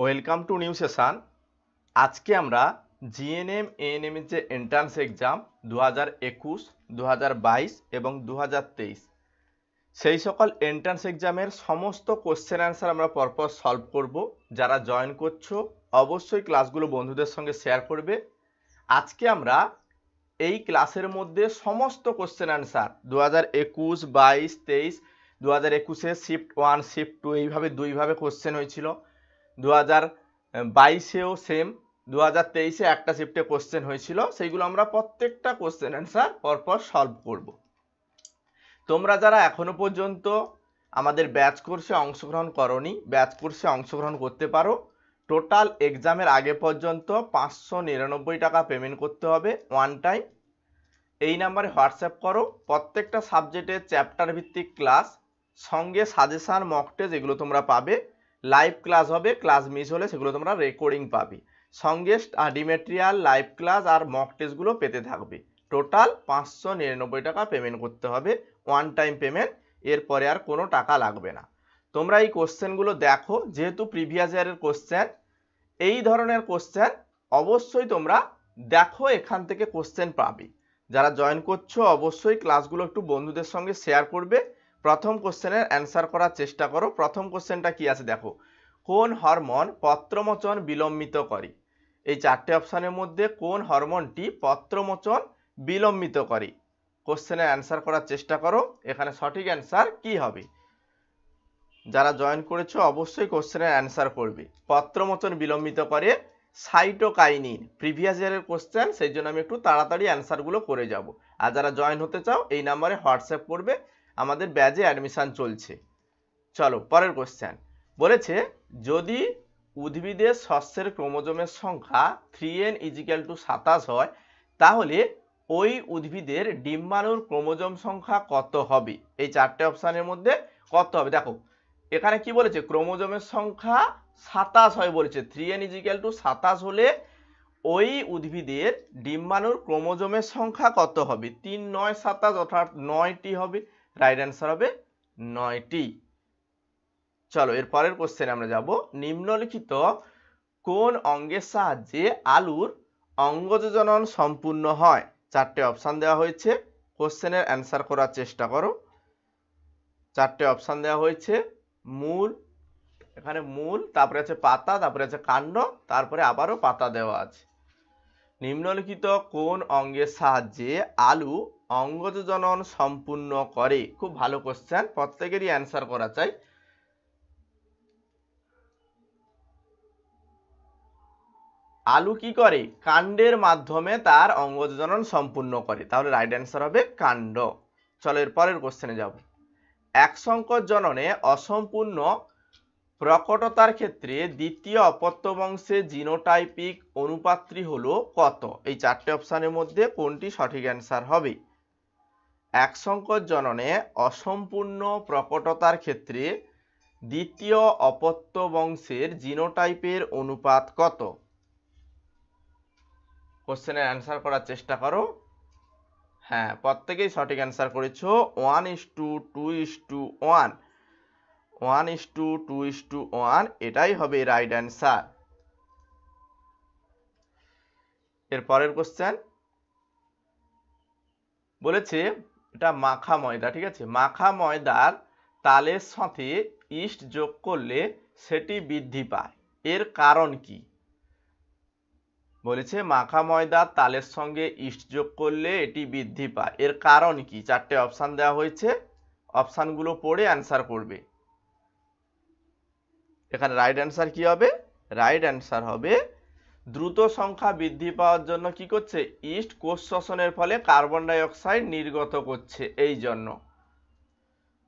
Welcome to new session আজকে আমরা GNM, ANM এর যে এন্ট্রান্স এক্সাম দু হাজার একুশ দু হাজার বাইশ এবং দু হাজার তেইশ, সেই সকল এন্ট্রান্স এক্সামের সমস্ত কোশ্চেন অ্যান্সার আমরা পরপর সলভ করব। যারা জয়েন করছ, অবশ্যই ক্লাসগুলো বন্ধুদের সঙ্গে শেয়ার করবে। আজকে আমরা এই ক্লাসের মধ্যে সমস্ত কোশ্চেন অ্যান্সার দু হাজার একুশ, বাইশ, তেইশ দু হাজার একুশে শিফট ওয়ান শিফট টু এইভাবে দুইভাবে কোশ্চেন হয়েছিল। দু হাজার বাইশেও সেম দু হাজার তেইশে একটা শিফটে কোশ্চেন হয়েছিল, সেইগুলো আমরা প্রত্যেকটা কোশ্চেন অ্যান্সার পরপর সলভ করব। তোমরা যারা এখনও পর্যন্ত আমাদের ব্যাচ কোর্সে অংশগ্রহণ করনি ব্যাচ কোর্সে অংশগ্রহণ করতে পারো টোটাল এক্সামের আগে পর্যন্ত পাঁচশো নিরানব্বই টাকা পেমেন্ট করতে হবে ওয়ান টাইম এই নাম্বারে হোয়াটসঅ্যাপ করো, প্রত্যেকটা সাবজেক্টের চ্যাপ্টার ভিত্তিক ক্লাস সঙ্গে সাজেশান মক টেস্ট এগুলো তোমরা পাবে। লাইভ ক্লাস হবে ক্লাস মিস হলে সেগুলো তোমরা রেকর্ডিং পাবে। সঙ্গে স্টাডি মেটেরিয়াল লাইভ ক্লাস আর মক টেস্টগুলো পেতে থাকবে। টোটাল পাঁচশো নিরানব্বই টাকা পেমেন্ট করতে হবে ওয়ান টাইম পেমেন্ট এরপরে আর কোনো টাকা লাগবে না। তোমরা এই কোশ্চেনগুলো দেখো, যেহেতু প্রিভিয়াস ইয়ারের কোশ্চেন এই ধরনের কোশ্চেন অবশ্যই তোমরা দেখো, এখান থেকে কোশ্চেন পাবে। যারা জয়েন করছ, অবশ্যই ক্লাসগুলো একটু বন্ধুদের সঙ্গে শেয়ার করবে। প্রথম কোশ্চেনের অ্যান্সার করার চেষ্টা করো। প্রথম কোশ্চেনটা কি আছে দেখো। কোন হরমোন পত্রমোচন বিলম্বিত করে? এই চারটে অপশানের মধ্যে কোন হরমোনটি পত্রমোচন বিলম্বিত করে? কোশ্চেনের অ্যান্সার করার চেষ্টা করো। এখানে সঠিক অ্যান্সার কি হবে? যারা জয়েন করেছ অবশ্যই কোশ্চেনের অ্যান্সার করবে। পত্রমোচন বিলম্বিত করে সাইটোকাইনিন। প্রিভিয়াস ইয়ারের কোশ্চেন, সেই জন্য আমি একটু তাড়াতাড়ি অ্যান্সারগুলো করে যাব। আর যারা জয়েন হতে চাও, এই নাম্বারে হোয়াটসঅ্যাপ করবে। আমাদের ব্যাজে অ্যাডমিশান চলছে। চলো, পরের কোশ্চেন বলেছে, যদি উদ্ভিদের শস্যের ক্রোমোজোমের সংখ্যা থ্রি এন ইজিক্যাল টু সাতাশ হয়, তাহলে ওই উদ্ভিদের ডিম্বাণুর ক্রোমোজোম সংখ্যা কত হবে? এই চারটে অপশানের মধ্যে কত হবে? দেখো, এখানে কি বলেছে? ক্রোমোজোমের সংখ্যা সাতাশ হয় বলেছে। থ্রি এন ইজিক্যাল টু সাতাশ হলে ওই উদ্ভিদের ডিম্বাণুর ক্রোমোজোমের সংখ্যা কত হবে? তিন, নয়, সাতাশ অর্থাৎ নয়টি হবে। রাইট অ্যান্সার হবে নয়টি। চলো, এর পরের কোশ্চেনে আমরা যাব। নিম্নলিখিত কোন অঙ্গের সাহায্যে আলুর অঙ্গজনন সম্পূর্ণ হয়? চারটে অপশান দেওয়া হয়েছে। কোশ্চেনের অ্যান্সার করার চেষ্টা করো। চারটে অপশান দেওয়া হয়েছে। মূল, এখানে মূল, তারপরে আছে পাতা, তারপরে আছে কাণ্ড, তারপরে আবারও পাতা দেওয়া আছে। নিম্নলিখিত কোন অঙ্গের সাহায্যে আলু অঙ্গজনন সম্পূর্ণ করে। খুব ভালো কোশ্চেন প্রত্যেকেরই অ্যান্সার করা চাই। আলু কি করে? কাণ্ডের মাধ্যমে তার অঙ্গজনন সম্পূর্ণ করে। তাহলে রাইট অ্যান্সার হবে কাণ্ড। চলো এর পরের কোশ্চেনে যাব। এক সংকট জননে অসম্পূর্ণ প্রকটতার ক্ষেত্রে দ্বিতীয় অপত্য বংশে জিনোটাইপিক অনুপাত্রী হলো কত? এই চারটে অপশানের মধ্যে কোনটি সঠিক অ্যান্সার হবে? এক সংকট জননে অসম্পূর্ণ প্রকটতার ক্ষেত্রে দ্বিতীয় অপত্য বংশের জিনোটাইপের অনুপাত কত? কোশ্চেনের অ্যান্সার করার চেষ্টা করো। হ্যাঁ প্রত্যেকেই সঠিক অ্যান্সার করেছ। One is two two is two one one is two two is two one এটাই হবে রাইট অ্যান্সার এর পরের কোশ্চেন বলেছে এটা মাখা ময়দা, ঠিক আছে? মাখা ময়দার তালের সাথে ইস্ট যোগ করলে সেটি বৃদ্ধি পায়। এর কারণ কি? বলেছে মাখা ময়দা তালের সঙ্গে ইস্ট যোগ করলে এটি বৃদ্ধি পায়। এর কারণ কি? চারটে অপশান দেওয়া হয়েছে। অপশানগুলো পড়ে অ্যান্সার করবে। এখানে রাইট অ্যান্সার কি হবে? রাইট অ্যান্সার হবে দ্রুত সংখ্যা বৃদ্ধি পাওয়ার জন্য কি করছে? ইস্ট কোষ শ্বসনের ফলে কার্বন ডাই অক্সাইড নির্গত করছে এই জন্য।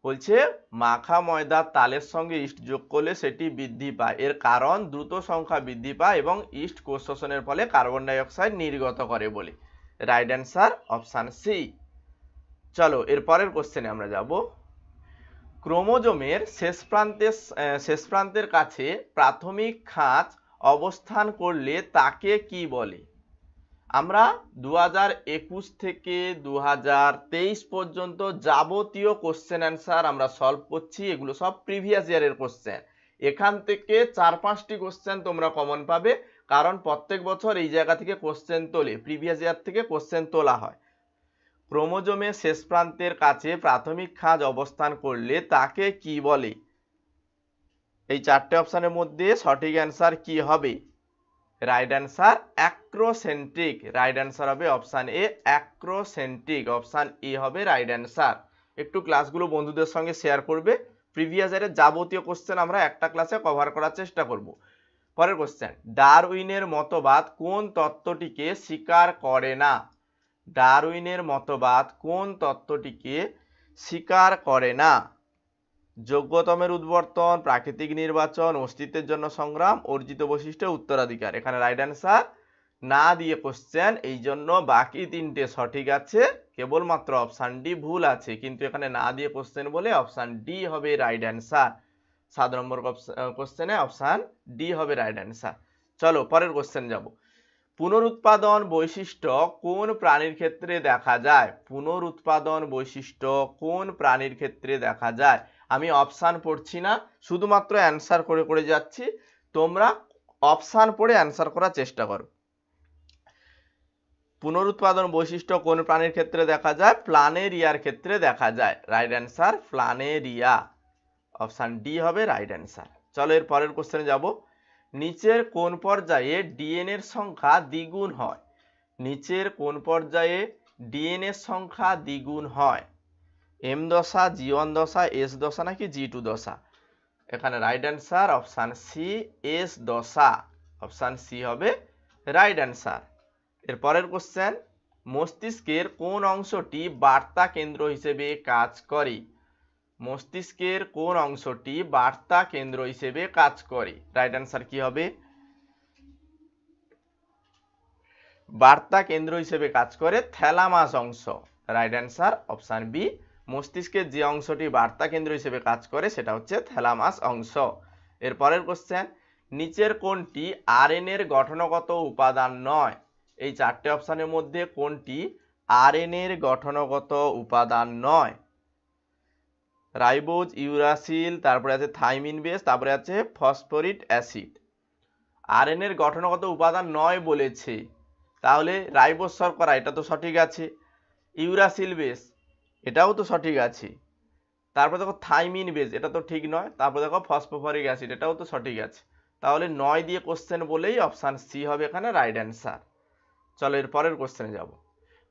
বলছে, মাখা ময়দা তালের সঙ্গে ইস্ট যোগ করলে সেটি বৃদ্ধি পায়। এর কারণ, দ্রুত সংখ্যা বৃদ্ধি পায় এবং ইস্ট কোষ শ্বসনের ফলে কার্বন ডাই অক্সাইড নির্গত করে বলে। Right answer option C. চলো, এর পরের কোশ্চেনে আমরা যাব। ক্রোমোজোমের শেষ প্রান্তের শেষ প্রান্তের কাছে প্রাথমিক খাঁজ অবস্থান করলে তাকে কি বলে? আমরা দু একুশ থেকে দু তেইশ পর্যন্ত যাবতীয় কোশ্চেন অ্যান্সার আমরা সলভ করছি। এগুলো সব প্রিভিয়াস ইয়ারের কোশ্চেন এখান থেকে চার পাঁচটি কোশ্চেন তোমরা কমন পাবে। কারণ প্রত্যেক বছর এই জায়গা থেকে কোশ্চেন তোলে প্রিভিয়াস ইয়ার থেকে কোশ্চেন তোলা হয়। ক্রোমোজোমের শেষ প্রান্তের কাছে প্রাথমিক খাঁজ অবস্থান করলে তাকে কি বলে? এই চারটে অপশানের মধ্যে সঠিক অ্যান্সার কি হবে? Right answer acrocentric. Right answer হবে option A, acrocentric. Option A হবে রাইট অ্যান্সার। একটু ক্লাসগুলো বন্ধুদের সঙ্গে শেয়ার করবে। প্রিভিয়াস ইয়ারের যাবতীয় কোশ্চেন আমরা একটা ক্লাসে কভার করার চেষ্টা করব। পরের কোশ্চেন, ডারউইনের মতবাদ কোন তত্ত্বটিকে স্বীকার করে না? ডারউইনের মতবাদ কোন তত্ত্বটিকে স্বীকার করে না? যোগ্যতমের উদ্বর্তন, প্রাকৃতিক নির্বাচন, অস্তিত্বের জন্য সংগ্রাম, অর্জিত বৈশিষ্ট্য, উত্তরাধিকার। এখানে রাইট অ্যান্সার না দিয়ে কোশ্চেন এই জন্য বাকি তিনটে সঠিক আছে, কেবলমাত্র অপশান ডি ভুল আছে, কিন্তু এখানে না দিয়ে কোশ্চেন বলে অপশান ডি হবে রাইট অ্যান্সার সাত নম্বর কোশ্চেনে অপশান ডি হবে রাইট অ্যান্সার চলো, পরের কোশ্চেন যাব। পুনরুৎপাদন বৈশিষ্ট্য কোন প্রাণীর ক্ষেত্রে দেখা যায়? পুনরুৎপাদন বৈশিষ্ট্য কোন প্রাণীর ক্ষেত্রে দেখা যায়? আমি অপশান পড়ছি না, শুধুমাত্র অ্যান্সার করে করে যাচ্ছি। তোমরা অপশান পড়ে অ্যান্সার করার চেষ্টা করো। পুনরুৎপাদন বৈশিষ্ট্য কোন প্রাণীর ক্ষেত্রে দেখা যায়? প্লানেরিয়ার ক্ষেত্রে দেখা যায়। Right answer planaria. Option D হবে রাইট অ্যান্সার চলো এর পরের কোশ্চেনে যাব। নিচের কোন পর্যায়ে ডিএনএর সংখ্যা দ্বিগুণ হয়? নিচের কোন পর্যায়ে ডিএনএর সংখ্যা দ্বিগুণ হয়? এম দশা জি ওয়ান দশা এস দশা নাকি জি টু দশা? এখানে right answer option C S দশা। অপশান সি হবে রাইট অ্যান্সার এর পরের কোশ্চেন মস্তিষ্কের কোন অংশটি বার্তা কেন্দ্র হিসেবে কাজ করে? মস্তিষ্কের কোন অংশটি বার্তা কেন্দ্র হিসেবে কাজ করে? রাইট অ্যান্সার কি হবে? বার্তা কেন্দ্র হিসেবে কাজ করে থ্যালামাস অংশ। রাইট অ্যান্সার অপশান বি মস্তিষ্কের যে অংশটি বার্তা কেন্দ্র হিসেবে কাজ করে, সেটা হচ্ছে থ্যালামাস অংশ। এর পরের কোশ্চেন নিচের কোনটি আরএনএর গঠনগত উপাদান নয়। এই চারটে অপশানের মধ্যে কোনটি আরএনএর গঠনগত উপাদান নয়। রাইবোজ, ইউরাসিল, তারপরে আছে থাইমিন বেস, তারপরে আছে ফসফরিক অ্যাসিড। আরএনএর গঠনগত উপাদান নয় বলেছে। তাহলে রাইবোজ শর্করা, এটা তো সঠিক আছে। ইউরাসিল বেস এটাও তো সঠিক আছে। তারপর দেখো থাইমিন বেস এটা তো ঠিক নয়। তারপর দেখো ফসফোফরিক অ্যাসিড, এটাও তো সঠিক আছে। তাহলে নয় দিয়ে কোশ্চেন বলেই অপশান সি হবে এখানে রাইট অ্যান্সার চলো এর পরের কোশ্চেনে যাব।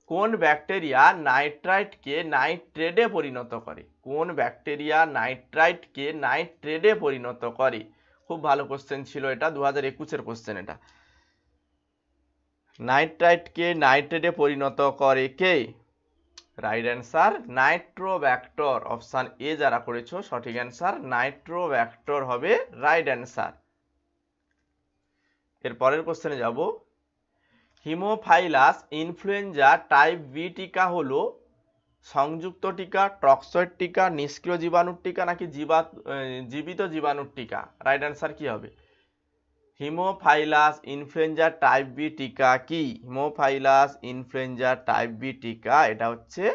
কোন ব্যাকটেরিয়া নাইট্রাইটকে নাইট্রেডে পরিণত করে? কোন ব্যাকটেরিয়া নাইট্রাইটকে নাইট্রেডে পরিণত করে? খুব ভালো কোশ্চেন ছিল এটা দু হাজার একুশের কোশ্চেন এটা। নাইট্রাইটকে নাইট্রেডে পরিণত করে কে? Right answer nitro Nitrobacter option A যারা করেছ, সঠিক অ্যান্সার নাইট্রো নাইট্রোব্যাক্টর হবে রাইট অ্যান্সার এর পরের কোশ্চেনে যাব। হিমোফাইলাস ইনফ্লুয়েঞ্জা টাইপ বি টিকা হলো সংযুক্ত টিকা টক্সয়েড টিকা, নিষ্ক্রিয় জীবাণুর টিকা নাকি জীবা জীবিত জীবাণুর টিকা? রাইট অ্যান্সার কি হবে? হিমোফাইলাস ইনফ্লুয়েঞ্জা টাইপ বি টিকা কি? হিমোফাইলাস ইনফ্লুয়েঞ্জা টাইপ বি টিকা, এটা হচ্ছে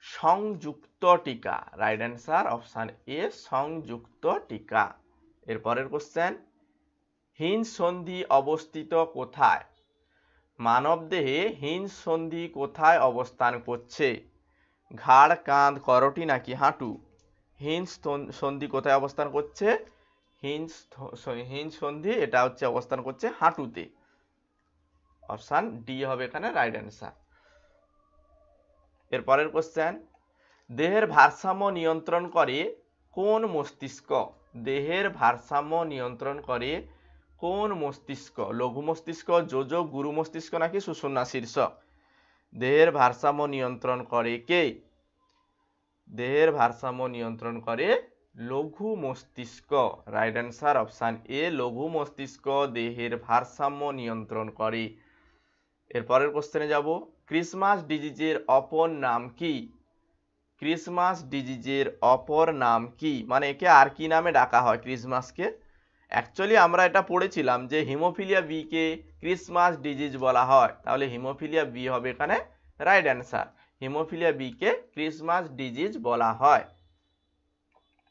সংযুক্ত টিকা। রাইট অ্যান্সার অপশান এ সংযুক্ত টিকা। এরপরের কোশ্চেন হিন সন্ধি অবস্থিত কোথায়? মানবদেহে হিন সন্ধি কোথায় অবস্থান করছে? ঘাড়, কাঁধ, করটি নাকি হাঁটু? হিন্স সন্ধি কোথায় অবস্থান করছে? হিন্স হিন্স সন্ধি এটা হচ্ছে অবস্থান করছে হাঁটুতে। অপশান ডি হবে এখানে রাইট অ্যান্সার এরপরের কোশ্চেন দেহের ভারসাম্য নিয়ন্ত্রণ করে কোন মস্তিষ্ক? দেহের ভারসাম্য নিয়ন্ত্রণ করে কোন মস্তিষ্ক? লঘু মস্তিষ্ক, যোজক, গুরু মস্তিষ্ক নাকি সুষুম্না শীর্ষক? দেহের ভারসাম্য নিয়ন্ত্রণ করে কে? দেহের ভারসাম্য নিয়ন্ত্রণ করে লঘু মস্তিষ্ক রাইট অ্যান্সার অপশান এ লঘু মস্তিষ্ক, দেহের ভারসাম্য নিয়ন্ত্রণ করে। এরপরের কোশ্চেনে যাব ক্রিসমাস ডিজিজের অপর নাম কি? ক্রিসমাস ডিজিজের অপর নাম কি? মানে একে আর কি নামে ডাকা হয় ক্রিসমাসকে অ্যাকচুয়ালি আমরা এটা পড়েছিলাম যে হিমোফিলিয়া বি কে ক্রিসমাস ডিজিজ বলা হয়। তাহলে হিমোফিলিয়া বি হবে এখানে রাইট অ্যান্সার হিমোফিলিয়া বি কে ক্রিসমাস ডিজিজ বলা হয়।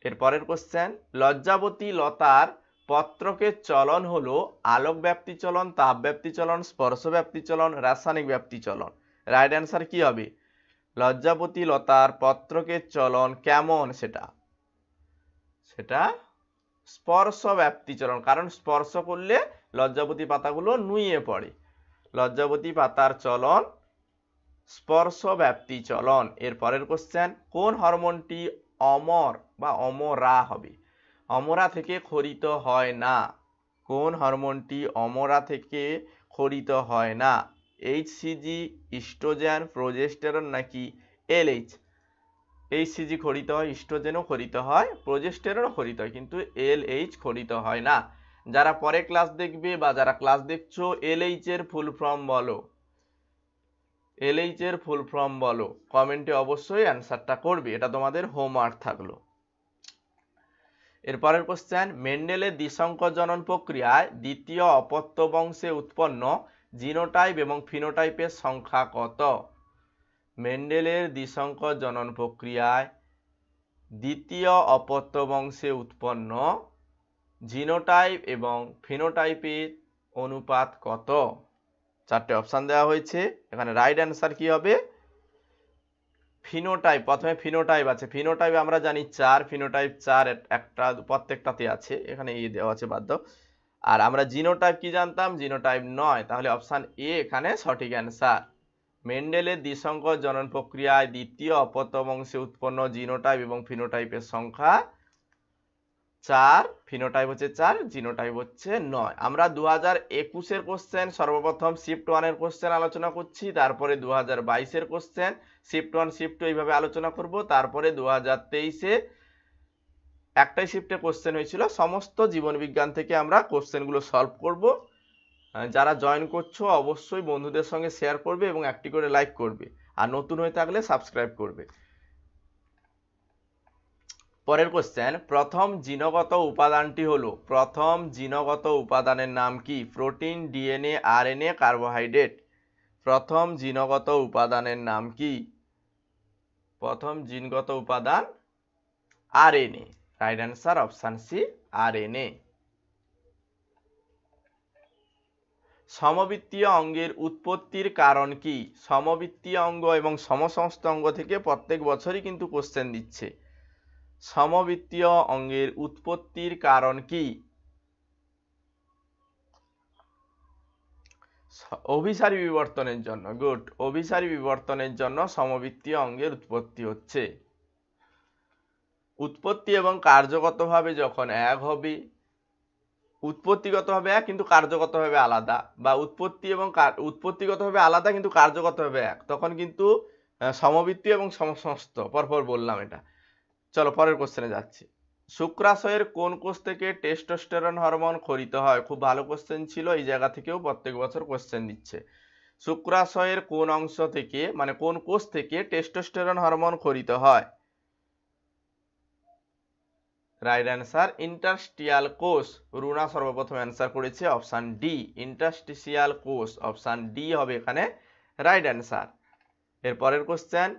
এর পরের কোশ্চেন লজ্জাবতী লতার পত্রকের চলন হলো আলোক ব্যাপ্তি চলন, তাপ ব্যাপ্তি চলন, স্পর্শ ব্যাপ্তি চলন, রাসায়নিক ব্যাপ্তি চলন। রাইট অ্যান্সার কি হবে? লজ্জাবতী লতার পত্রকের চলন কেমন সেটা? সেটা স্পর্শ ব্যাপ্তি চলন, কারণ স্পর্শ করলে লজ্জাবতী পাতাগুলো নুয়ে পড়ে। লজ্জাবতী পাতার চলন স্পর্শ ব্যাপ্তি চলন। এর পরের কোশ্চেন কোন হরমোনটি অমর? বা অমরা হবে। অমরা থেকে খরিত হয় না। কোন হরমোনটি অমরা থেকে খরিত হয় না? এইচসিজি ইস্ট্রোজেন প্রোজেস্টেরন নাকি এলএইচ এইচসিজি খরিত হয় ইস্ট্রোজেনও খরিত হয় প্রোজেস্টেরনও খরিত হয়, কিন্তু এলএইচ খরিত হয় না। যারা পরে ক্লাস দেখবে বা যারা ক্লাস দেখছ এলএইচ এর ফুল ফর্ম বলো। এলএইচ এর ফুল ফর্ম বলো। কমেন্টে অবশ্যই অ্যান্সারটা করবে। এটা তোমাদের হোমওয়ার্ক থাকল। এরপরের কোশ্চেন মেন্ডেলের দ্বিসংকর জনন প্রক্রিয়ায় দ্বিতীয় অপত্য বংশে উৎপন্ন জিনোটাইপ এবং ফিনোটাইপের সংখ্যা কত? মেন্ডেলের দ্বিসংকর জনন প্রক্রিয়ায় দ্বিতীয় অপত্য বংশে উৎপন্ন জিনোটাইপ এবং ফিনোটাইপের অনুপাত কত? চারটে অপশান দেওয়া হয়েছে। এখানে রাইট অ্যান্সার কি হবে? ফিনোটাইপ, প্রথমে ফিনোটাইপ আছে। ফিনোটাইপ আমরা জানি চার, ফিনোটাইপ চার একটা, প্রত্যেকটাতে আছে। এখানে ইয়ে দেওয়া আছে বাধ্য। আর আমরা জিনোটাইপ কি জানতাম? জিনোটাইপ নয়। তাহলে অপশান এ এখানে সঠিক অ্যান্সার। মেন্ডেলের দ্বিসংকর জনন প্রক্রিয়ায় দ্বিতীয় অপত্য অংশে উৎপন্ন জিনোটাইপ এবং ফিনোটাইপের সংখ্যা চার, ফিনোটাইপ হচ্ছে চার, জিনোটাইপ হচ্ছে নয়। আমরা দু হাজার একুশের কোশ্চেন সর্বপ্রথম শিফট ওয়ানের কোশ্চেন আলোচনা করছি, তারপরে দু হাজার বাইশের কোশ্চেন শিফট ওয়ান শিফট এইভাবে আলোচনা করব, তারপরে দু হাজার তেইশে একটাই শিফটে কোশ্চেন হয়েছিল, সমস্ত জীবন বিজ্ঞান থেকে আমরা কোশ্চেনগুলো সলভ করব। যারা জয়েন করছ অবশ্যই বন্ধুদের সঙ্গে শেয়ার করবে এবং একটি করে লাইক করবে। আর নতুন হয়ে থাকলে সাবস্ক্রাইব করবে। পরের কোশ্চেন প্রথম জিনগত উপাদানটি হলো, প্রথম জিনগত উপাদানের নাম কি? Protein, DNA, RNA, carbohydrate. প্রথম জিনগত উপাদানের নাম কি? প্রথম জিনগত উপাদান RNA. Right answer option C RNA. সমবৃত্তীয় অঙ্গের উৎপত্তির কারণ কি? সমবৃত্তীয় অঙ্গ এবং সমসমস্ত অঙ্গ থেকে প্রত্যেক বছরই কিন্তু কোশ্চেন দিচ্ছে। সমবৃত্তীয় অঙ্গের উৎপত্তির কারণ কি? অভিসারী বিবর্তনের জন্য, গুড। অভিসারী বিবর্তনের জন্য সমবৃত্তীয় অঙ্গের উৎপত্তি হচ্ছে। উৎপত্তি এবং কার্যগতভাবে যখন এক হবে, উৎপত্তিগতভাবে এক কিন্তু কার্যগতভাবে আলাদা, বা উৎপত্তি এবং উৎপত্তিগতভাবে আলাদা কিন্তু কার্যগতভাবে এক। তখন কিন্তু সমবৃত্তি এবং সমস্ত, পরপর বললাম এটা। চলো পরের কোশ্চেনে যাচ্ছি। শুক্রাশয়ের কোন কোষ থেকে টেস্টোস্টেরন হরমোন খরিত হয়? খুব ভালো কোশ্চেন ছিল, এই জায়গা থেকেও প্রত্যেক বছর কোশ্চেন দিচ্ছে। শুক্রাশয়ের কোন অংশ থেকে মানে কোন কোষ থেকে টেস্টোস্টেরন হরমোন খরিত হয়? রাইট অ্যান্সার ইন্টারস্টিয়াল কোষ। রুনা সর্বপ্রথম অ্যান্সার করেছে অপশান ডি ইন্টারস্টিশিয়াল কোষ। অপশান ডি হবে এখানে রাইট অ্যান্সার এরপরের কোশ্চেন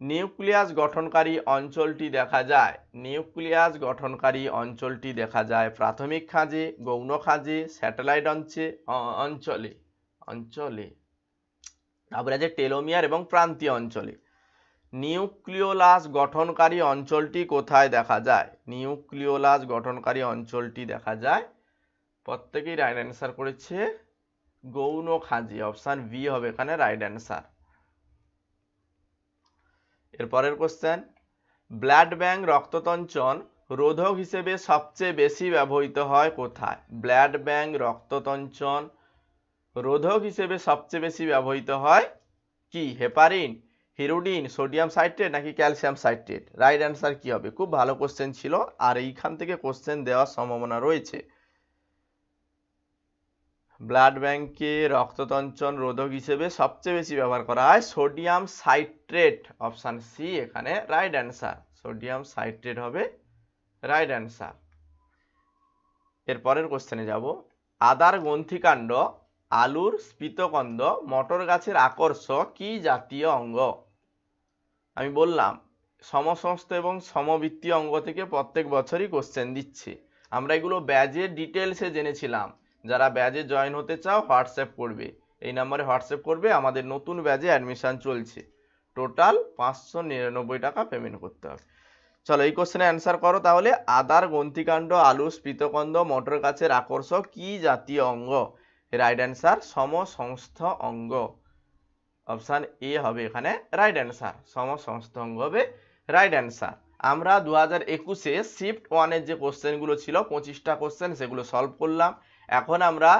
নিউক্লিয়াস গঠনকারী অঞ্চলটি দেখা যায়। নিউক্লিয়াস গঠনকারী অঞ্চলটি দেখা যায় প্রাথমিক খাঁজে, গৌণ খাঁজে, স্যাটেলাইট অঞ্চে অঞ্চলে অঞ্চলে। তারপরে আছে টেলোমিয়ার এবং প্রান্তীয় অঞ্চলে। নিউক্লিওলাস গঠনকারী অঞ্চলটি কোথায় দেখা যায়? নিউক্লিওলাস গঠনকারী অঞ্চলটি দেখা যায়, প্রত্যেকেই রাইট অ্যান্সার করেছে, গৌণ খাঁজি। অপশান বি হবে এখানে রাইট অ্যান্সার এরপরের কোশ্চেন ব্লাড ব্যাংক রক্ততঞ্চন রোধক হিসেবে সবচেয়ে বেশি ব্যবহৃত হয় কোথায়? ব্লাড ব্যাংক রক্ততঞ্চন রোধক হিসেবে সবচেয়ে বেশি ব্যবহৃত হয় কি? হেপারিন হিরোডিন সোডিয়াম সাইট্রেট নাকি ক্যালসিয়াম সাইট্রেট রাইট অ্যান্সার কি হবে? খুব ভালো কোশ্চেন ছিল, আর এইখান থেকে কোশ্চেন দেওয়ার সম্ভাবনা রয়েছে। ব্লাড ব্যাংকে রক্ততঞ্চন রোধক হিসেবে সবচেয়ে বেশি ব্যবহার করা হয় সোডিয়াম সাইট্রেট, অপশান সি, এখানে রাইট অ্যান্সার সোডিয়াম সাইট্রেট হবে রাইট অ্যান্সার এর পরের কোশ্চেনে যাব। আদার গ্রন্থিকাণ্ড, আলুর স্পিতকন্দ মটর গাছের আকর্ষ কি জাতীয় অঙ্গ? আমি বললাম সমসমস্ত এবং সমবৃত্তীয় অঙ্গ থেকে প্রত্যেক বছরই কোশ্চেন দিচ্ছে। আমরা এগুলো ব্যাজের ডিটেলসে জেনেছিলাম। যারা ব্যাজে জয়েন হতে চাও, হোয়াটসঅ্যাপ করবে। এই নাম্বারে হোয়াটসঅ্যাপ করবে, আমাদের নতুন ব্যাজে অ্যাডমিশান চলছে। টোটাল পাঁচশো নিরানব্বই টাকা পেমেন্ট করতে হবে। চলো এই কোশ্চেনে অ্যান্সার করো তাহলে। আদার, গ্রন্থিকাণ্ড, আলু স্পিতকন্দ মটর গাছের আকর্ষক কি জাতীয় অঙ্গ? রাইট অ্যান্সার সমসংস্থ অঙ্গ। অপশান এ হবে এখানে রাইট অ্যান্সার সমসংস্থ অঙ্গ হবে রাইট অ্যান্সার আমরা দু হাজার একুশে শিফট ওয়ানের যে কোশ্চেনগুলো ছিল, পঁচিশটা কোশ্চেন সেগুলো সলভ করলাম। এখন আমরা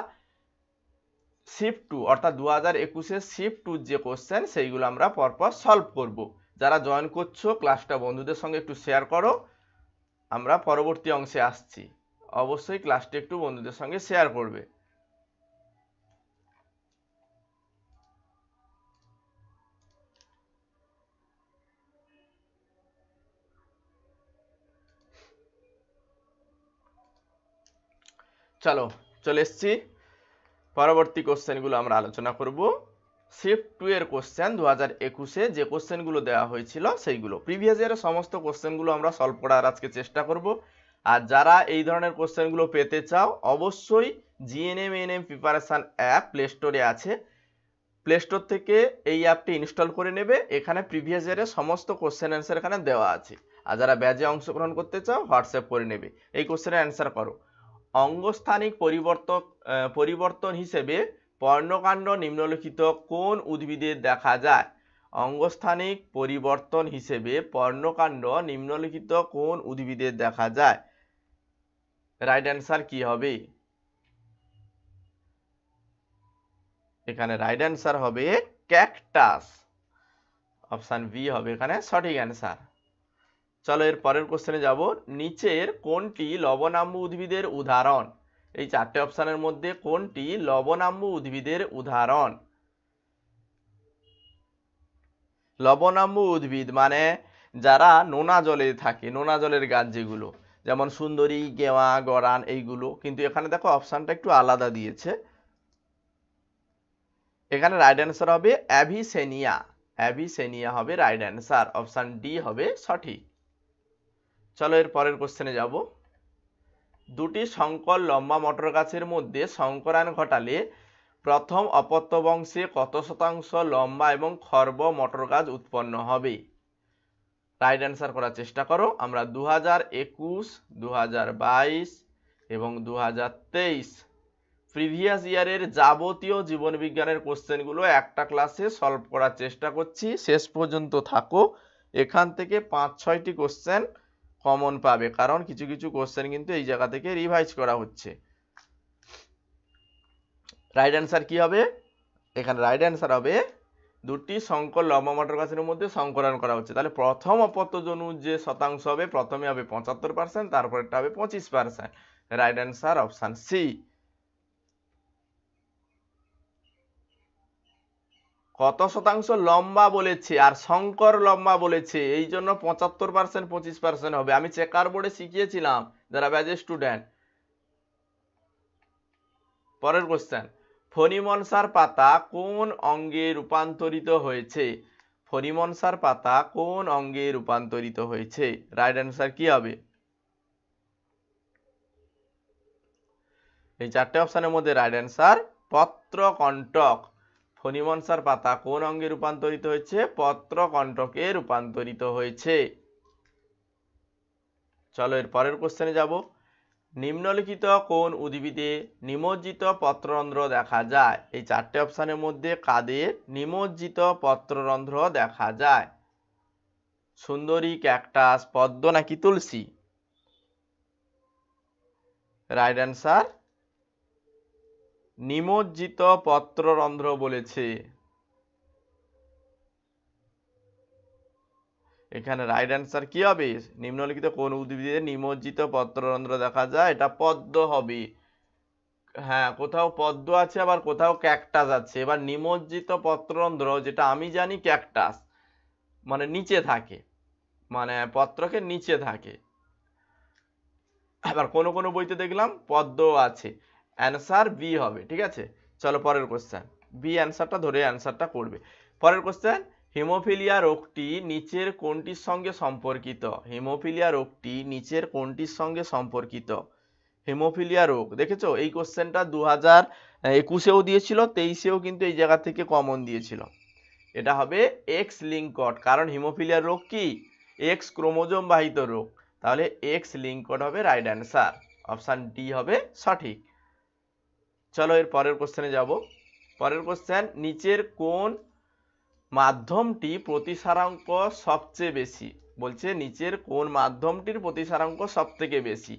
শিফট টু অর্থাৎ দু হাজার একুশে শিফট টুর যে কোশ্চেন সেইগুলো আমরা পরপর সলভ করব। যারা জয়েন করছ ক্লাসটা বন্ধুদের সঙ্গে একটু শেয়ার করো। আমরা পরবর্তী অংশে আসছি। অবশ্যই ক্লাসটি একটু বন্ধুদের সঙ্গে শেয়ার করবে। চলো চলে এসছি। পরবর্তী কোশ্চেনগুলো আমরা আলোচনা করব। শিফট টু এর কোশ্চেন দু হাজার একুশে যে কোশ্চেনগুলো দেওয়া হয়েছিল সেইগুলো। প্রিভিয়াস ইয়ারের সমস্ত কোশ্চেনগুলো আমরা সলভ করার আজকে চেষ্টা করব। আর যারা এই ধরনের কোশ্চেনগুলো পেতে চাও, অবশ্যই GNM NM preparation app play স্টোরে আছে। প্লে স্টোর থেকে এই অ্যাপটি ইনস্টল করে নেবে। এখানে প্রিভিয়াস ইয়ারের সমস্ত কোশ্চেন অ্যান্সার এখানে দেওয়া আছে। আর যারা ব্যাজে অংশগ্রহণ করতে চাও হোয়াটসঅ্যাপ করে নেবে। এই কোশ্চেনের অ্যান্সার করো। অঙ্গস্থানিক পরিবর্তক পরিবর্তন হিসেবে পর্ণকাণ্ড নিম্নলিখিত কোন উদ্ভিদে দেখা যায়? অঙ্গস্থানিক পরিবর্তন হিসেবে পর্ণকাণ্ড নিম্নলিখিত কোন উদ্ভিদে দেখা যায়? রাইট অ্যান্সার কি হবে? এখানে রাইট অ্যান্সার হবে ক্যাকটাস অপশান বি হবে এখানে সঠিক অ্যান্সার চলো এর পরের কোশ্চেনে যাব। নিচের কোনটি লবণাম্য উদ্ভিদের উদাহরণ? এই চারটে অপশানের মধ্যে কোনটি লবণাম্য উদ্ভিদের উদাহরণ? লবণাম্য উদ্ভিদ মানে যারা নোনা জলে থাকে, নোনা জলের গাছ যেগুলো, যেমন সুন্দরী, গেওয়া, গরান এইগুলো। কিন্তু এখানে দেখো অপশানটা একটু আলাদা দিয়েছে। এখানে রাইট অ্যান্সার হবে অ্যাভিসেনিয়া। অ্যাভিসেনিয়া হবে রাইট অ্যান্সার অপশান ডি হবে সঠিক। চলো এর পরের কোশ্চেনে যাব। দুটি সংকর লম্বা মটর গাছের মধ্যে সংকরায়ন ঘটালে প্রথম অপত্য বংশে কত শতাংশ লম্বা এবং খর্ব মটর গাছ উৎপন্ন হবে? রাইট অ্যান্সার করার চেষ্টা করো। আমরা দু হাজার একুশ দু হাজার বাইশ এবং দু হাজার তেইশ প্রিভিয়াস ইয়ারের যাবতীয় জীবনবিজ্ঞানের কোশ্চেনগুলো একটা ক্লাসে সলভ করার চেষ্টা করছি। শেষ পর্যন্ত থাকো। এখান থেকে পাঁচ, ছয়টি কোশ্চেন কমন পাবে। কারণ কিছু কিছু কোশ্চেন কিন্তু এই জায়গা থেকে রিভাইজ করা হচ্ছে। রাইট অ্যান্সার কি হবে? এখানে রাইট অ্যান্সার হবে, দুটি সংকর লম্বা মটর গাছের মধ্যে সংকলন করা হচ্ছে। তাহলে প্রথম অপত্যজনু যে শতাংশ হবে, প্রথমে হবে পঁচাত্তর পার্সেন্ট তারপরেরটা হবে পঁচিশ percent right answer option C কত শতাংশ লম্বা বলেছে আর শঙ্কর লম্বা বলেছে। এই জন্য পঁচাত্তর পার্সেন্ট পঁচিশ পার্সেন্ট হবে। আমি চেকার বোর্ডে শিখিয়েছিলাম। যারা ব্যাজের স্টুডেন্ট পরের কোশ্চেন ফণিমনসার পাতা কোন অঙ্গে রূপান্তরিত হয়েছে? ফণিমনসার পাতা কোন অঙ্গে রূপান্তরিত হয়েছে? রাইট অ্যান্সার কি হবে? এই চারটে অপশনের মধ্যে রাইট অ্যান্সার পত্রকণ্টক। ফণিমনসার পাতা কোন অঙ্গে রূপান্তরিত হয়েছে? পত্রকণ্টকে রূপান্তরিত হয়েছে। চলো এর পরের কোশ্চেনে যাব। নিম্নলিখিত কোন উদ্ভিদে নিমজ্জিত পত্ররন্ধ্র দেখা যায়? এই চারটে অপশানের মধ্যে কাদের নিমজ্জিত পত্ররন্ধ্র দেখা যায়? সুন্দরী, ক্যাকটাস, পদ্ম নাকি তুলসী? রাইট অ্যান্সার নিমজ্জিত পত্ররন্ধ্র বলেছে। এখানে রাইট অ্যান্সার কি হবে? নিম্নলিখিত কোন উদ্ভিদে নিমজ্জিত পত্ররন্ধ্র দেখা যায়? এটা পদ্ম হবে। হ্যাঁ কোথাও পদ্ম আছে, আবার কোথাও ক্যাকটাস আছে। এবার নিমজ্জিত পত্ররন্ধ্র, যেটা আমি জানি ক্যাকটাস মানে নিচে থাকে। মানে পত্রকে নিচে থাকে। আবার কোনো কোনো বইতে দেখলাম পদ্ম আছে। অ্যান্সার বি হবে, ঠিক আছে? চলো পরের কোশ্চেন বি অ্যান্সারটা ধরে অ্যান্সারটা করবে। পরের কোশ্চেন হিমোফিলিয়া রোগটি নিচের কোনটির সঙ্গে সম্পর্কিত? হেমোফিলিয়া রোগটি নিচের কোনটির সঙ্গে সম্পর্কিত? হেমোফিলিয়া রোগ, দেখেছ? এই কোশ্চেনটা দু হাজার একুশেও দিয়েছিল, তেইশেও কিন্তু এই জায়গা থেকে কমন দিয়েছিল। এটা হবে এক্স লিঙ্কড, কারণ হিমোফিলিয়া রোগ কি? এক্স ক্রোমোজোম বাহিত রোগ। তাহলে এক্স লিঙ্কট হবে রাইট অ্যান্সার অপশান ডি হবে সঠিক। চলো এর পরের কোশ্চেনে যাব। পরের কোশ্চেন নিচের কোন মাধ্যমটি প্রতিসারাঙ্ক সবচেয়ে বেশি? বলছে, নিচের কোন মাধ্যমটির প্রতিসারাঙ্ক সব থেকে বেশি?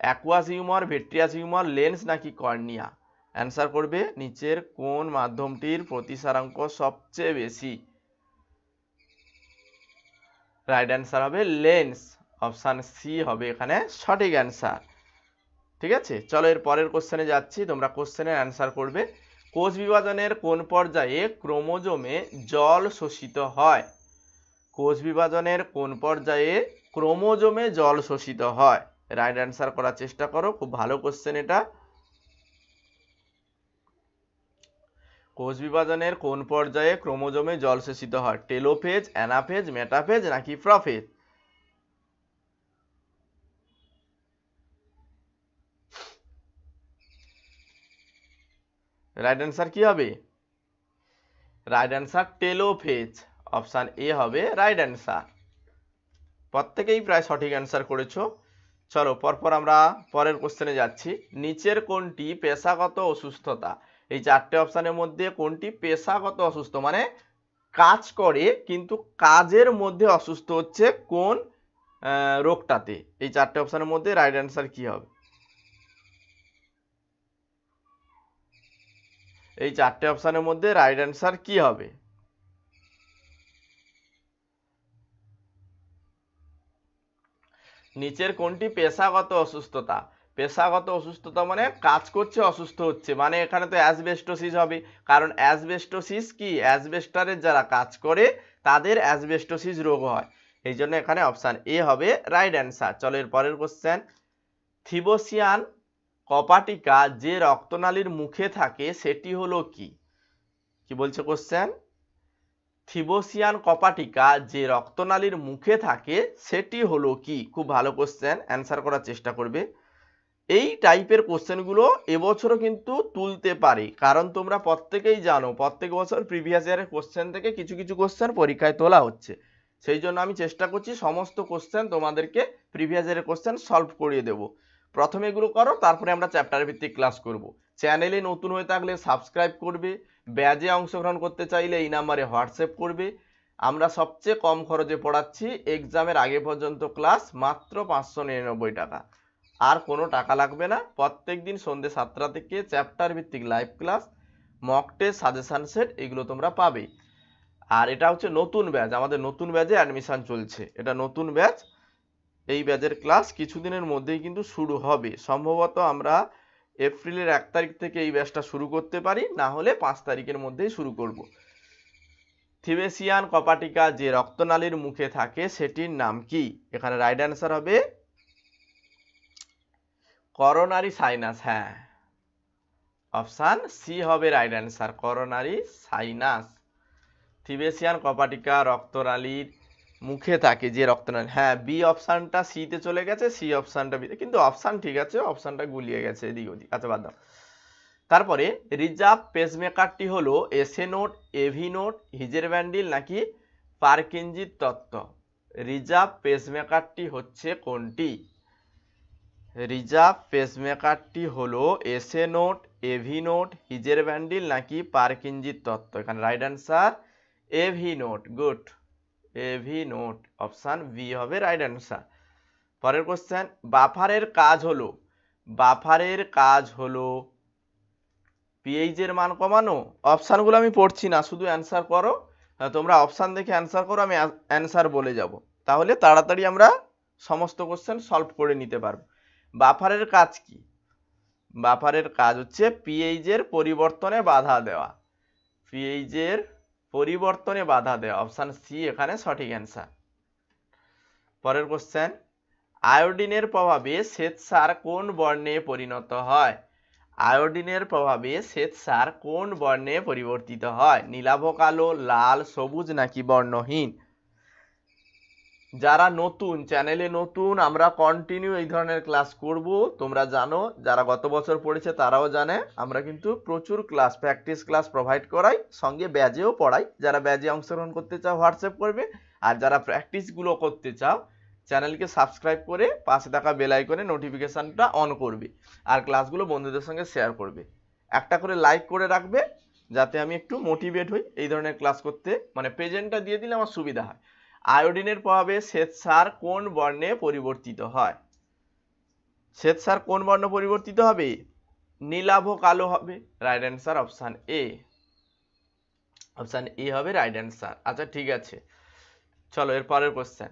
Aqueous humour vitreous humour lens নাকি কর্নিয়া অ্যান্সার করবে, নিচের কোন মাধ্যমটির প্রতিসারাঙ্ক সবচেয়ে বেশি? রাইট অ্যান্সার হবে লেন্স অপশান সি হবে এখানে সঠিক অ্যান্সার ঠিক আছে? চলো এর পরের কোশ্চেনে যাচ্ছি, তোমরা কোশ্চেনের অ্যান্সার করবে। কোষ বিভাজনের কোন পর্যায়ে ক্রোমোজোমে জল শোষিত হয়? কোষ বিভাজনের কোন পর্যায়ে ক্রোমোজোমে জল শোষিত হয়? রাইট অ্যান্সার করার চেষ্টা করো, খুব ভালো কোশ্চেন এটা। কোষ বিভাজনের কোন পর্যায়ে ক্রোমোজোমে জল শোষিত হয়? টেলোফেজ, অ্যানাফেজ, মেটাফেজ নাকি প্রফেজ? রাইট অ্যান্সার কি হবে? Right answer telophase option A হবে রাইট অ্যান্সার প্রত্যেকেই প্রায় সঠিক অ্যান্সার করেছ। চলো, পরপর আমরা পরের কোশ্চেনে যাচ্ছি। নিচের কোনটি পেশাগত অসুস্থতা? এই চারটে অপশানের মধ্যে কোনটি পেশাগত অসুস্থ? মানে কাজ করে, কিন্তু কাজের মধ্যে অসুস্থ হচ্ছে কোন রোগটাতে? এই চারটে অপশানের মধ্যে রাইট অ্যান্সার কি হবে? এই চারটে অপশানের মধ্যে রাইট অ্যান্সার কি হবে? নিচের কোনটি পেশাগত অসুস্থতা? পেশাগত অসুস্থতা মানে কাজ করছে, অসুস্থ হচ্ছে। মানে এখানে তো অ্যাসবেস্টোসিস হবে। কারণ অ্যাসবেস্টোসিস কি? অ্যাসবেস্টারের যারা কাজ করে, তাদের অ্যাসবেস্টোসিস রোগ হয়। এই জন্য এখানে অপশান এ হবে রাইট অ্যান্সার চলো এর পরের কোশ্চেন থিবোসিয়ান কপাটিকা যে রক্তনালীর মুখে থাকে সেটি হলো কি? কি বলছে কোশ্চেন থিবোসিয়ান কপাটিকা যে রক্তনালীর মুখে থাকে সেটি হলো কি? খুব ভালো কোশ্চেন অ্যান্সার করার চেষ্টা করবে। এই টাইপের কোশ্চেনগুলো এবছরও কিন্তু তুলতে পারি। কারণ তোমরা প্রত্যেকেই জানো, প্রত্যেক বছর প্রিভিয়াস ইয়ারের কোশ্চেন থেকে কিছু কিছু কোশ্চেন পরীক্ষায় তোলা হচ্ছে। সেই জন্য আমি চেষ্টা করছি সমস্ত কোশ্চেন তোমাদেরকে প্রিভিয়াস ইয়ারের কোশ্চেন সলভ করিয়ে দেবো। প্রথমে এগুলো করো, তারপরে আমরা চ্যাপ্টার ভিত্তিক ক্লাস করব। চ্যানেলে নতুন হয়ে থাকলে সাবস্ক্রাইব করবে ব্যাজে অংশগ্রহণ করতে চাইলে এই নাম্বারে হোয়াটসঅ্যাপ করবে। আমরা সবচেয়ে কম খরচে পড়াচ্ছি এক্সামের আগে পর্যন্ত ক্লাস মাত্র পাঁচশো নিরানব্বই টাকা। আর কোনো টাকা লাগবে না। প্রত্যেক দিন সন্ধ্যে সাতটা থেকে চ্যাপ্টার ভিত্তিক live class mock test suggestion set এগুলো তোমরা পাবে। আর এটা হচ্ছে নতুন ব্যাচ আমাদের নতুন ব্যাচে অ্যাডমিশান চলছে। এটা নতুন ব্যাচ এই ব্যাচের ক্লাস কিছুদিনের মধ্যেই কিন্তু শুরু হবে। সম্ভবত আমরা এপ্রিলের এক তারিখ থেকে এই ব্যাচটা শুরু করতে পারি, না হলে পাঁচ তারিখের মধ্যেই শুরু করব। থিবেসিয়ান কপাটিকা যে রক্তনালীর মুখে থাকে, সেটির নাম কি? এখানে রাইট অ্যান্সার হবে করোনারি সাইনাস হ্যাঁ। অপশান সি হবে right answer coronary sinus thebesian কপাটিকা রক্তনালীর মুখে থাকে যে রক্তনালী হ্যাঁ বি অপশানটা সিতে চলে গেছে সি অপশানটা বিতে কিন্তু অপশান ঠিক আছে, অপশানটা গুলিয়ে গেছে এদিক ওদিক। আচ্ছা বাদ দাও। তারপরে রিজার্ভ পেসমেকারটি হলো এসে নোট এভি নোট হিজের ব্যান্ডিল নাকি পার্কিনজির তত্ত্ব? রিজার্ভ পেসমেকারটি হচ্ছে কোনটি? রিজার্ভ পেসমেকারটি হলো এসে নোট এভি নোট হিজের ব্যান্ডিল নাকি পার্কিনজির তত্ত্ব? এখানে right answer AV node good AV node option B হবে রাইট অ্যান্সার পরের কোশ্চেন বাফারের কাজ হলো। বাফারের কাজ হলো পিএইচের মান কমানো। অপশানগুলো আমি পড়ছি না, শুধু অ্যান্সার করো। তোমরা অপশান দেখে অ্যান্সার করো, আমি অ্যান্সার বলে যাব। তাহলে তাড়াতাড়ি আমরা সমস্ত কোশ্চেন সলভ করে নিতে পারব। বাফারের কাজ কি? বাফারের কাজ হচ্ছে পিএইচের পরিবর্তনে বাধা দেওয়া। পিএইচ এর পরিবর্তনে বাধা দেয়। অপশান সি, এখানে সঠিক অ্যান্সার পরের কোশ্চেন আয়োডিনের প্রভাবে শ্বেত সার কোন বর্ণে পরিণত হয়? আয়োডিনের প্রভাবে শ্বেত সার কোন বর্ণে পরিবর্তিত হয়? নীলাভ কালো, লাল, সবুজ নাকি বর্ণহীন? যারা নতুন চ্যানেলে নতুন, আমরা কন্টিনিউ এই ধরনের ক্লাস করব। তোমরা জানো, যারা গত বছর পড়েছে তারাও জানে, আমরা কিন্তু প্রচুর ক্লাস প্র্যাকটিস ক্লাস প্রোভাইড করাই, সঙ্গে ব্যাজেও পড়াই। যারা ব্যাজে অংশগ্রহণ করতে চাও হোয়াটসঅ্যাপ করবে। আর যারা প্র্যাকটিসগুলো করতে চাও চ্যানেলকে সাবস্ক্রাইব করে পাশে থাকা বেল আইকনে নোটিফিকেশনটা অন করবে। আর ক্লাসগুলো বন্ধুদের সঙ্গে শেয়ার করবে। একটা করে লাইক করে রাখবে, যাতে আমি একটু মোটিভেট হই এই ধরনের ক্লাস করতে। মানে প্রেজেন্টটা দিয়ে দিলে আমার সুবিধা হয়। আয়োডিনের প্রভাবে শ্বেতসার কোন বর্ণে পরিবর্তিত হয়? শ্বেতসার কোন বর্ণ পরিবর্তিত হবে? নীলাভ কালো হবে right answer option A option A হবে রাইট অ্যান্সার আচ্ছা ঠিক আছে। চলো, এর পরের কোশ্চেন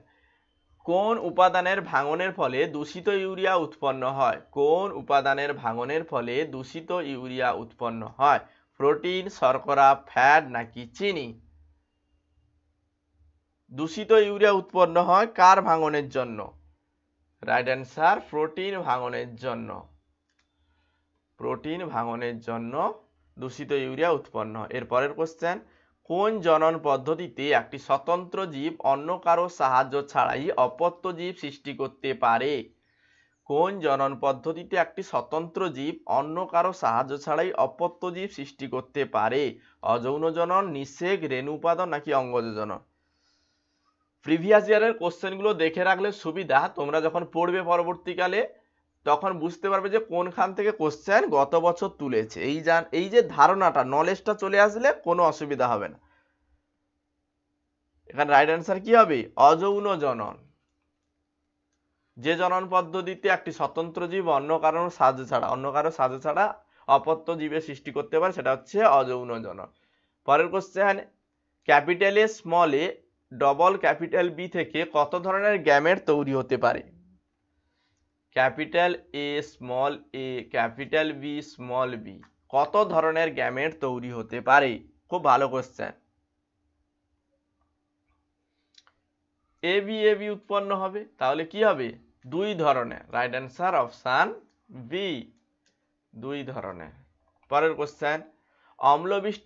কোন উপাদানের ভাঙনের ফলে দূষিত ইউরিয়া উৎপন্ন হয়? কোন উপাদানের ভাঙনের ফলে দূষিত ইউরিয়া উৎপন্ন হয়? প্রোটিন, শর্করা ফ্যাট নাকি চিনি? দূষিত ইউরিয়া উৎপন্ন হয় কার ভাঙনের জন্য? রাইট অ্যান্সার প্রোটিন ভাঙনের জন্য। প্রোটিন ভাঙনের জন্য দূষিত ইউরিয়া উৎপন্ন এরপরের কোশ্চেন কোন জনন পদ্ধতিতে একটি স্বতন্ত্র জীব অন্য কারও সাহায্য ছাড়াই অপত্য জীব সৃষ্টি করতে পারে? কোন জনন পদ্ধতিতে একটি স্বতন্ত্র জীব অন্য কারও সাহায্য ছাড়াই অপত্য জীব সৃষ্টি করতে পারে? অযৌন জনন, নিষেক, রেণু উপাদান নাকি অঙ্গজ জনন? প্রিভিয়াস ইয়ারের কোশ্চেনগুলো দেখে রাখলে সুবিধা। তোমরা যখন পড়বে পরবর্তীকালে, তখন বুঝতে পারবে যে কোনখান থেকে কোশ্চেন গত বছর তুলেছে। এই যান এই যে ধারণাটা নলেজটা চলে আসলে কোনো অসুবিধা হবে না। এখানে রাইট অ্যান্সার কি হবে? অযৌন জনন। যে জনন পদ্ধতিতে একটি স্বতন্ত্র জীব অন্য কারোর সাহায্য ছাড়া, অন্য কারও সাহায্য ছাড়া অপত্য জীবের সৃষ্টি করতে পারে, সেটা হচ্ছে অযৌন জনন। পরের কোশ্চেন ক্যাপিটালে স্মল ডবল ক্যাপিটাল বি থেকে কত ধরনের গ্যামেট তৈরি হতে পারে? Capital A small A capital B small B কত ধরনের গ্যামেট তৈরি হতে পারে? খুব ভালো question A B A B উৎপন্ন হবে, তাহলে কি হবে? দুই ধরনের রাইট অ্যান্সার অপশান বি দুই ধরনের। পরের কোশ্চেন অম্লবৃষ্টি